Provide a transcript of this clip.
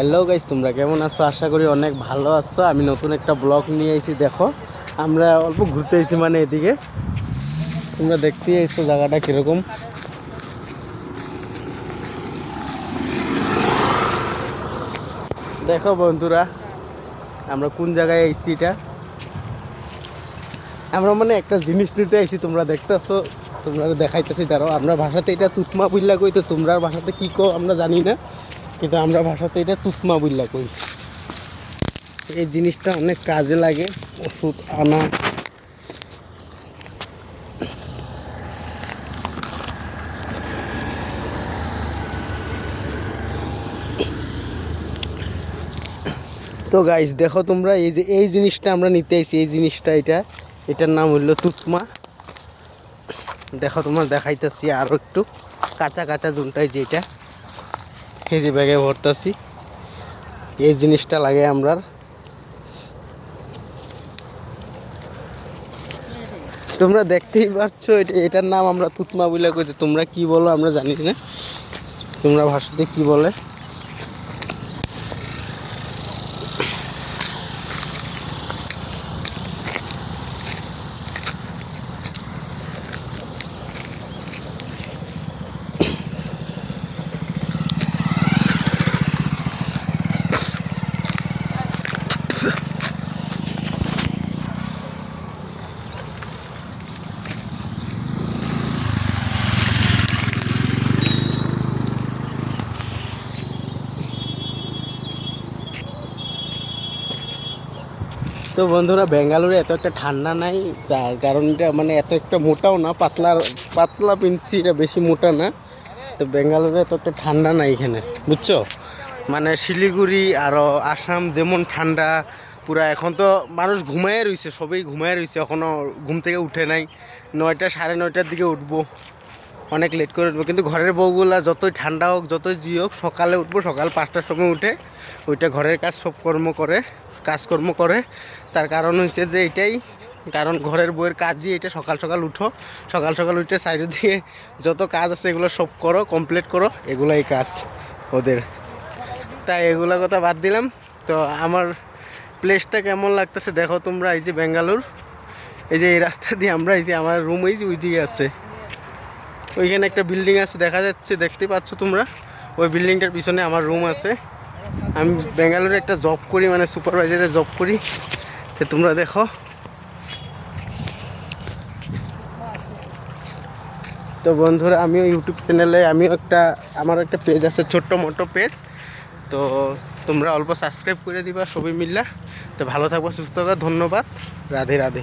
Hello guys তোমরা কেমন আছো? আশা করি অনেক ভালো আছো। আমি নতুন একটা ব্লগ নিয়ে এসেছি দেখো। আমরা অল্প ঘুরতে এসেছি মানে এদিকে। তোমরা দেখতে এসছো জায়গাটা কীরকম। দেখো বন্ধুরা, আমরা কোন জায়গায় এসেছি এটা? আমরা মানে একটা জিনিস নিতে আইছি, তোমরা দেখতেছো, তোমরা দেখাইতেছি, দাঁড়াও। আমরা ভাষাতে এটা তুতমা বুল্লা কই তো তোমরা ভাষাতে কি কো আমরা জানি না। কিন্তু আমরা ভাষাতে এটা তুতমা বুল্লা কই। এই জিনিসটা অনেক কাজে লাগে, ওষুধ আনা। তো গাইস দেখো তোমরা, এই যে এই জিনিসটা আমরা নিতে আইছি, এই জিনিসটা এটা, এটার নাম হইল তুতমা। দেখো তোমার দেখাইতেছি আরও একটু, কাঁচা কাঁচা জুনটাই যে এটা। এই যে ব্যাগে ভরতেছি। এই জিনিসটা লাগে আমরা তোমরা দেখতেই পাচ্ছ, এটা এটার নাম আমরা তুতমা বলে কইতে, তোমরা কি বলো আমরা জানি না। তোমরা ভাষাতে কি বলে? তো বন্ধুরা, বেঙ্গালুরু এত একটা ঠান্ডা নাই। তার কারণ এটা মানে এত একটা মোটাও না পাতলা পাতলা পিনছি এটা বেশি মোটা না। তো বেঙ্গালুরু এত একটা ঠান্ডা নাই এখানে, বুঝছ? মানে শিলিগুড়ি আরও আসাম যেমন ঠান্ডা, পুরা এখন তো মানুষ ঘুমায় রয়েছে সবাই ঘুমায় রয়েছে এখনও ঘুম থেকে উঠে নাই। নয়টা সাড়ে নয়টার দিকে উঠবো। অনেক লেট করে উঠবো। কিন্তু ঘরের বউগুলা যতই ঠান্ডা হোক, যতই জি হোক, সকালে উঠবো, সকাল পাঁচটার সময় উঠে ওইটা ঘরের কাজ সব কর্ম করে, কাজকর্ম করে। তার কারণ হয়েছে যে এটাই, কারণ ঘরের বউয়ের কাজই এটা, সকাল সকাল উঠো, সকাল সকাল উঠে সাইডে দিয়ে যত কাজ আছে এগুলো সব করো কমপ্লিট করো, এগুলাই কাজ ওদের। তাই এগুলো কথা বাদ দিলাম। তো আমার প্লেসটা কেমন লাগতেছে দেখো তোমরা, এই যে বেঙ্গালুর এই যে এই রাস্তা দিয়ে আমরা, এই যে আমার রুম এই যে ওই দিকে আছে। ওইখানে একটা বিল্ডিং আছে, দেখা যাচ্ছে, দেখতে পাচ্ছ তোমরা? ওই বিল্ডিংটার পিছনে আমার রুম আছে। আমি বেঙ্গালুরে একটা জব করি মানে সুপারভাইজারে জব করি। তো তোমরা দেখো। তো বন্ধুরা, আমিও ইউটিউব চ্যানেলে আমিও একটা আমার একটা পেজ আছে, ছোট্ট মোটো পেজ তো তোমরা অল্প সাবস্ক্রাইব করে দিবা, সবই মিল্লা। তো ভালো থাকব, সুস্থ থাকো ধন্যবাদ। রাধে রাধে।